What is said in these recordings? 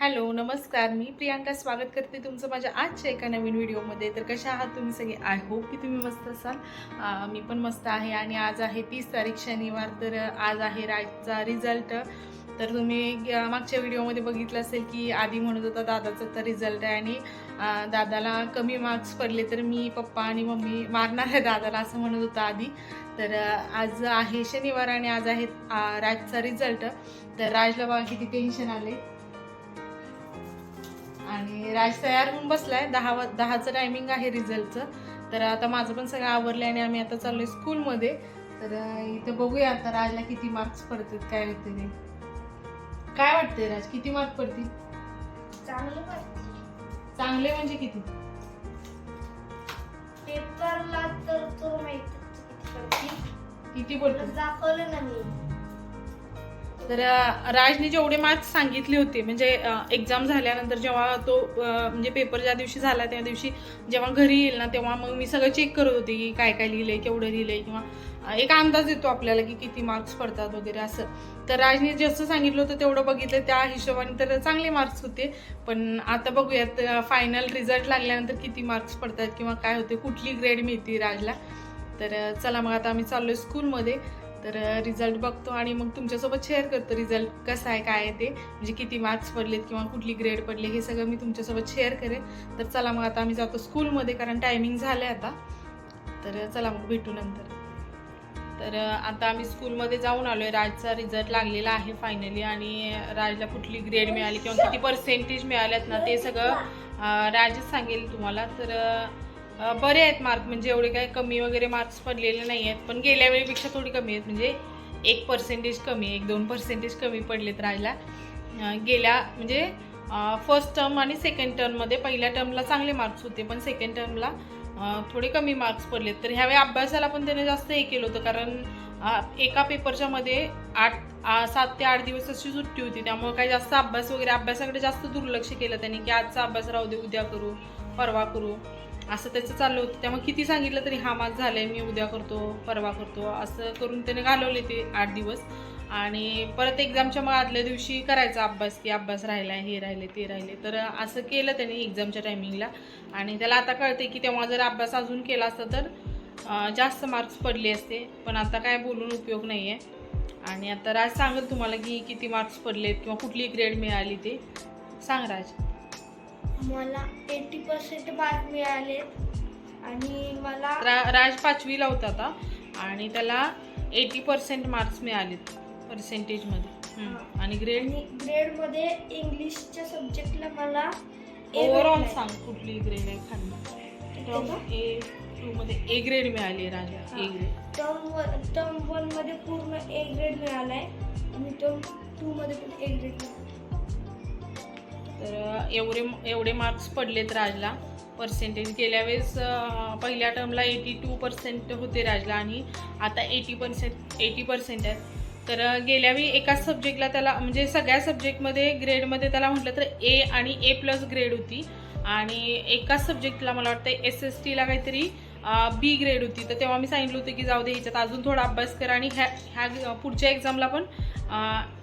Hello नमस्कार. मी प्रियांका स्वागत करते तुमचं माझ्या आजच्या एका नवीन व्हिडिओमध्ये. तर कशा आहात तुम्ही सगळे? आय होप की तुम्ही मस्त असाल. मी पण मस्त आहे आणि आज आहे तीस तारीख शनिवार. तर आज आहे राजचा रिझल्ट तर तुम्ही मागच्या व्हिडिओमध्ये बघितलं असेल की आधी म्हणत होता दादाचा तर रिझल्ट आहे आणि दादाला कमी मार्क्स पडले तर मी पप्पा आणि मम्मी मारणार आहे दादाला असं म्हणत होता आधी. तर आज आहे शनिवार आणि आज आहे राजचा रिझल्ट तर राजला बघा किती टेन्शन आले आणि राज तयार होऊन बसलाय. दहा वा दहाचं टायमिंग आहे रिझल्टचं तर आता माझं पण सगळं आवरलं आणि आम्ही आता चाललोय स्कूलमध्ये तर इथं बघूया आता राजला किती मार्क्स पडतात काय होते ते. काय वाटतंय राज? किती मार्क पडतील? चांगलं चांगले म्हणजे किती? पेपरला तर तुला माहिती किती पडतील. दाखवलं ना मी. तर राजने जेवढे मार्क्स सांगितले होते म्हणजे एक्झाम झाल्यानंतर जेव्हा तो म्हणजे पेपर ज्या दिवशी झाला त्या दिवशी जेव्हा घरी येईल ना तेव्हा मग मी सगळं चेक करत होते की काय काय लिहिलंय केवढं लिहिलंय किंवा एक अंदाज येतो आपल्याला की किती मार्क्स पडतात वगैरे असं. तर राजने जसं सांगितलं होतं तेवढं बघितलं त्या हिशोबाने तर चांगले मार्क्स होते. पण आता बघूयात फायनल रिझल्ट लागल्यानंतर किती मार्क्स पडतात किंवा काय होते कुठली ग्रेड मिळते राजला. तर चला मग आता आम्ही चाललोय स्कूलमध्ये तर रिझल्ट बघतो आणि मग तुमच्यासोबत शेअर करतो रिझल्ट कसा आहे काय आहे ते. म्हणजे किती मार्क्स पडलेत किंवा कुठली ग्रेड पडले हे सगळं मी तुमच्यासोबत शेअर करेन. तर चला मग आता आम्ही जातो स्कूलमध्ये कारण टायमिंग झालं आहे आता. तर चला मग भेटू नंतर. तर आता आम्ही स्कूलमध्ये जाऊन आलो आहे राजचा रिझल्ट लागलेला आहे फायनली आणि राजला कुठली ग्रेड मिळाली किंवा किती पर्सेंटेज मिळाल्यात ना ते सगळं राजच सांगेल तुम्हाला. तर बरे आहेत मार्क म्हणजे एवढे काय कमी वगैरे मार्क्स पडलेले नाही आहेत पण गेल्या वेळेपेक्षा थोडी कमी आहेत म्हणजे एक पर्सेंटेज कमी एक दोन पर्सेंटेज कमी पडलेत राजला गेल्या म्हणजे फर्स्ट टर्म आणि सेकंड टर्ममध्ये पहिल्या टर्मला चांगले मार्क्स होते पण सेकंड टर्मला थोडे कमी मार्क्स पडलेत. तर ह्यावेळी अभ्यासाला पण त्याने जास्त हे केलं होतं कारण एका पेपरच्या मध्ये आठ सात ते आठ दिवस अशी सुट्टी होती त्यामुळे काही जास्त अभ्यास वगैरे अभ्यासाकडे जास्त दुर्लक्ष केलं त्यांनी की आजचा अभ्यास राहू दे उद्या करू परवा करू. असं त्याचं चाललं होतं. त्यामुळे किती सांगितलं तरी हा मार्क्स झालं आहे मी उद्या करतो परवा करतो. असं करून त्याने घालवले ते आठ दिवस. आणि परत एक्झामच्या मग आदल्या दिवशी करायचा अभ्यास की अभ्यास राहिला हे राहिले ते राहिले तर असं केलं त्याने एक्झामच्या टायमिंगला. आणि त्याला आता कळते की तेव्हा जर अभ्यास अजून केला असता तर जास्त मार्क्स पडले असते. पण आता काय बोलून उपयोग नाही आहे आणि आता राज सांगेल तुम्हाला की किती मार्क्स पडलेत किंवा कुठली ग्रेड मिळाली ते. सांग राज. मला एटी पर्सेंट मार्क मिळाले. आणि मला रा- राज पाचवीला होता आता. आणि त्याला एटी पर्सेंट मार्क्स मिळालेत पर्सेंटेजमध्ये हम्म. आणि ग्रेड आणि ग्रेडमध्ये इंग्लिशच्या सब्जेक्टला मला A ओव्हरऑल भेटलाय. सांग कुठली ग्रेड आहे खाली टर्म ए टू मध्ये ए ग्रेड मिळाली आहे राजा. ए ग्रेड टर्म टर्म वनमध्ये पूर्ण ए ग्रेड मिळालाय. आणि टर्म टू मध्ये पण ए ग्रेड तर एवढे एवढे मार्क्स पडलेत राजला. पर्सेंटेज गेल्या वेळेस पहिल्या टर्मला एटी टू पर्सेंट होते राजला आणि आता एटी पर्सेंट एटी पर्सेंट आहेत. तर गेल्यावेळी एकाच सब्जेक्टला त्याला म्हणजे सगळ्या सब्जेक्टमध्ये ग्रेडमध्ये त्याला म्हटलं तर ए आणि ए प्लस ग्रेड होती. आणि एकाच सब्जेक्टला मला वाटतं एस एस टीला काहीतरी बी ग्रेड होती. तर तेव्हा मी सांगितलं होतं की जाऊ दे ह्याच्यात अजून थोडा अभ्यास कर आणि ह्या ह्या पुढच्या एक्झामला पण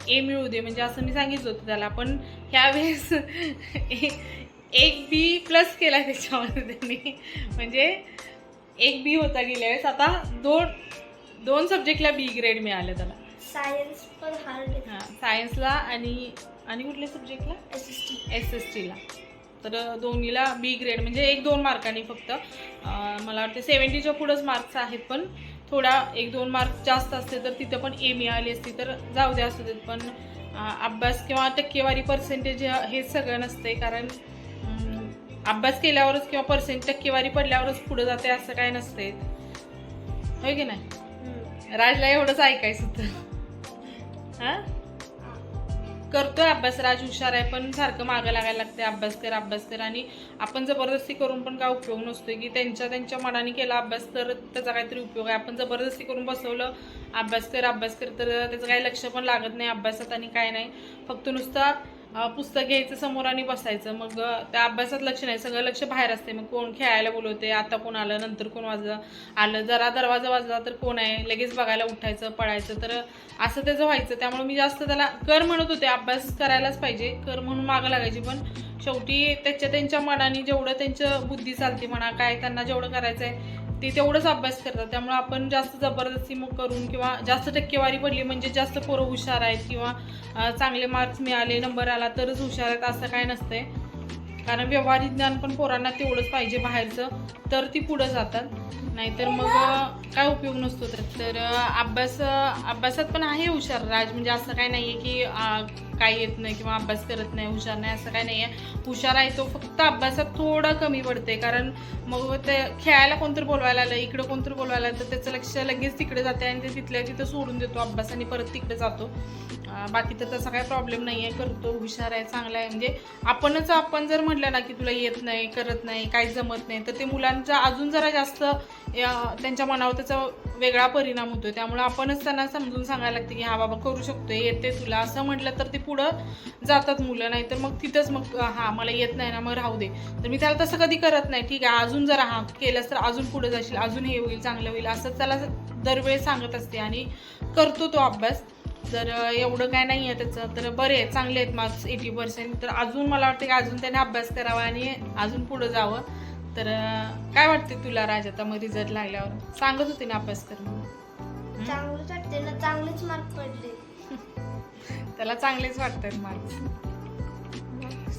ए मिळू दे. म्हणजे असं मी सांगितलं होतं त्याला. पण ह्यावेळेस एक बी प्लस केला त्याच्यामध्ये त्यांनी म्हणजे एक बी होता गेल्या वेळेस. आता दोन दोन सब्जेक्टला बी ग्रेड मिळाले त्याला. सायन्स पण हार्ड हां सायन्सला आणि आणि कुठल्या सब्जेक्टला S S T S S टीला तर दोन्हीला बी ग्रेड म्हणजे एक दोन मार्कांनी फक्त. मला वाटते सेवन्टीच्या पुढंच मार्क्स आहेत पण थोडा एक दोन मार्क जास्त असते तर तिथं पण ए मिळाली असती तर जाऊ द्या असू देत. पण अभ्यास किंवा टक्केवारी पर्सेंटेज हे सगळं नसते कारण अभ्यास केल्यावरच किंवा पर्सेंट टक्केवारी पडल्यावरच पुढं जाते असं काय नसते होय की नाही? राजला एवढंच ऐकायचं होतं. हां? करतोय अभ्यास. राज हुशार आहे पण सारखं मागं लागायला लागते अभ्यास कर अभ्यास कर. आणि आपण जबरदस्ती करून पण काय उपयोग नसतोय की त्यांच्या त्यांच्या मनाने केला अभ्यास तर त्याचा काहीतरी उपयोग आहे. आपण जबरदस्ती करून बसवलं अभ्यास कर अभ्यास कर तर त्याचं काही लक्ष पण लागत नाही अभ्यासात आणि काय नाही. फक्त नुसता पुस्तक घ्यायचं समोर आणि बसायचं. मग त्या अभ्यासात लक्ष नाही. सगळं लक्ष बाहेर असते. मग कोण खेळायला बोलवते? आता कोण आलं? नंतर कोण वाजलं? आलं? जरा दरवाजा वाजला तर कोण आहे? लगेच बघायला उठायचं पळायचं. तर असं त्याचं व्हायचं. त्यामुळे मी जास्त त्याला कर म्हणत होते. अभ्यास करायलाच पाहिजे. कर म्हणून मागं लागायची. पण शेवटी त्याच्या त्यांच्या मनाने जेवढं त्यांचं बुद्धी चालते म्हणा काय त्यांना जेवढं करायचं आहे ते तेवढंच अभ्यास करतात. त्यामुळे आपण जास्त जबरदस्ती मग करून किंवा जास्त टक्केवारी पडली म्हणजे जास्त पोरं हुशार आहेत किंवा चांगले मार्क्स मिळाले नंबर आला तरच हुशार आहेत असं काय नसतंय. कारण व्यवहारिक ज्ञान पण पोरांना तेवढंच पाहिजे बाहेरचं तर ती पुढं जातात. नाहीतर मग काय उपयोग नसतो तर तर अभ्यास अभ्यासात पण आहे हुशार राज. म्हणजे असं काय नाही आहे की काय येत नाही किंवा अभ्यास करत नाही हुशार नाही असं काय नाही आहे हुशार आहे तो फक्त अभ्यासात थोडं कमी पडते कारण मग ते खेळायला कोणतरी बोलवायला आलं इकडं कोणतरी बोलवायला आलं तर त्याचं लक्ष लगेच तिकडे जाते आणि ते तिथल्या तिथं सोडून देतो अभ्यास आणि परत तिकडे जातो. बाकी तर तसा काही प्रॉब्लेम नाही आहे करतो हुशार आहे चांगला आहे. म्हणजे आपणच आपण जर म्हटलं ना की तुला येत नाही करत नाही काही जमत नाही तर ते मुलांचा अजून जरा जास्त या- त्यांच्या मनावर त्याचा वेगळा परिणाम होतो त्यामुळे आपणच त्यांना समजून सांगायला लागते की हा बाबा करू शकतो येते तुला. असं म्हटलं तर ते पुढं जातात मुलं. नाही तर मग तिथंच मग हा मला येत नाही ना मग राहू दे. तर मी त्याला तसं कधी करत नाही. ठीक आहे अजून जर हा केलंस तर अजून पुढे जाशील अजून हे होईल चांगलं होईल असं त्याला दरवेळेस सांगत असते. आणि करतो तो अभ्यास. तर एवढं काय नाही आहे त्याचं. तर बरे आहे चांगले आहेत मार्क्स एटी पर्सेंट तर अजून मला वाटतं की अजून त्याने अभ्यास करावा आणि अजून पुढं जावं. तर काय वाटते तुला राज आता मग रिझल्ट लागल्यावर? सांगत होते ना अभ्यास कर. चांगलंच वाटते ना चांगलेच मार्क पडले. त्याला चांगलेच वाटतात मार्क्स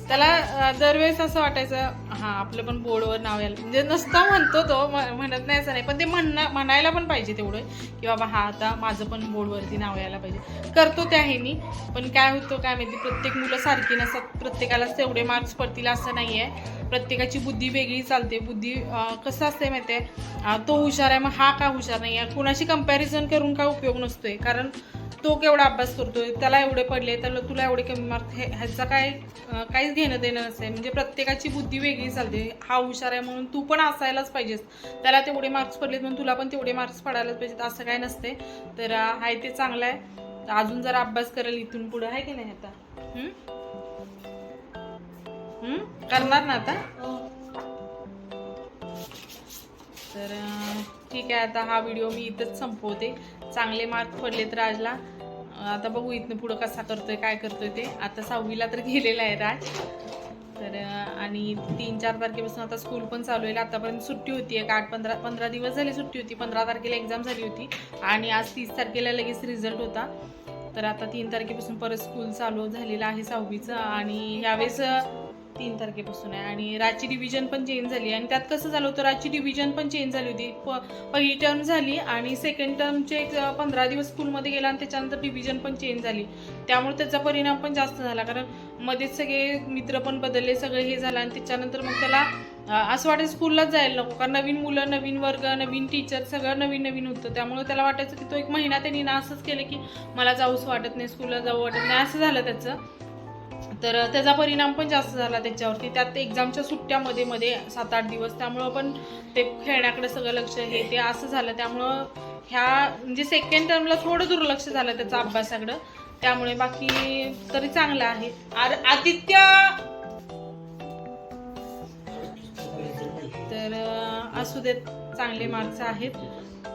त्याला दरवेळेस असं वाटायचं हा आपलं पण बोर्डवर नाव यायला म्हणजे नसता म्हणतो तो म- म्हणत नाही असं नाही पण ते म्हणणं म्हणायला पण पाहिजे तेवढं की बाबा हा आता माझं पण बोर्डवरती नाव यायला पाहिजे. करतो ते आहे मी पण काय होतं काय माहिती प्रत्येक मुलं सारखी नसतात. प्रत्येकालाच तेवढे मार्क्स पडतील असं नाही आहे प्रत्येकाची बुद्धी वेगळी चालते. बुद्धी कसं असते माहिती आहे तो हुशार आहे मग हा का हुशार नाही आहे कुणाशी कंपॅरिझन करून काय उपयोग नसतोय? कारण तो केवढा अभ्यास करतोय? त्याला एवढे पडले त्याला तुला एवढे कमी मार्क हे ह्याचा काय काहीच घेणं देणं नसते म्हणजे प्रत्येकाची बुद्धी वेगळी चालते. हा हुशार आहे म्हणून तू पण असायलाच पाहिजेस. त्याला तेवढे मार्क्स पडलेत म्हणून तुला पण तेवढे मार्क्स पडायलाच पाहिजेत. असं काय नसते तर आहे ते चांगलं आहे. अजून जरा अभ्यास करेल इथून पुढं. आहे की नाही आता? करणार ना आता? तर ठीक आहे. आता हा व्हिडिओ मी इथंच संपवते. चांगले मार्क पडलेत राजला. आता बघू इथनं पुढं कसा करतोय काय करतोय ते. आता सहावीला तर गेलेला आहे राज. तर आणि तीन चार तारखेपासून आता स्कूल पण चालू आहे. आतापर्यंत सुट्टी होती एक आठ पंधरा पंधरा दिवस झाली सुट्टी होती. पंधरा तारखेला एक्झाम झाली होती. आणि आज तीस तारखेला लगेच रिझल्ट होता. तर आता तीन तारखेपासून परत स्कूल चालू झालेलं आहे सहावीचं. आणि ह्यावेळेस तीन तारखेपासून आहे. आणि रातची डिव्हिजन पण चेंज झाली. आणि त्यात कसं झालं होतं रातची डिव्हिजन पण चेंज झाली होती. प- पहिली टर्म झाली आणि सेकंड टर्मचे एक पंधरा दिवस स्कूलमध्ये गेला आणि त्याच्यानंतर डिव्हिजन पण चेंज झाली. त्यामुळे त्याचा परिणाम पण जास्त झाला. कारण मध्येच सगळे मित्र पण बदलले सगळं हे झालं आणि त्याच्यानंतर मग त्याला असं वाटायचं स्कूललाच जायला नको. कारण नवीन मुलं नवीन वर्ग नवीन टीचर सगळं नवीन नवीन होतं. त्यामुळे त्याला वाटायचं की तो एक महिना त्यांनी ना असंच केलं की मला जाऊच वाटत नाही स्कूलला जाऊ वाटत नाही. असं झालं त्याचं. तर त्याचा परिणाम पण जास्त झाला त्याच्यावरती. त्यात एक्झामच्या सुट्ट्यामध्ये मध्ये सात आठ दिवस. त्यामुळं पण ते खेळण्याकडे सगळं लक्ष हे ते असं झालं. त्यामुळं ह्या म्हणजे सेकंड टर्मला थोडं दुर्लक्ष झालं त्याचा अभ्यासाकडं त्यामुळे बाकी तरी चांगलं आहे. आर- आदित्य! तर असू देत चांगले मार्क्स आहेत.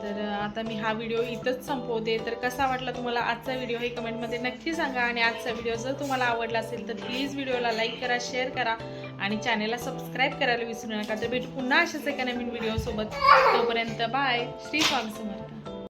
तर आता मी हा व्हिडिओ इथंच संपवते. तर कसा वाटला तुम्हाला आजचा व्हिडिओ हे कमेंटमध्ये नक्की सांगा. आणि आजचा व्हिडिओ जर तुम्हाला आवडला असेल तर प्लीज व्हिडिओला लाईक करा शेअर करा. आणि चॅनेलला सबस्क्राईब करायला विसरू नका. तर भेटू पुन्हा अशाच एका नवीन व्हिडिओसोबत तोपर्यंत बाय श्री स्वामी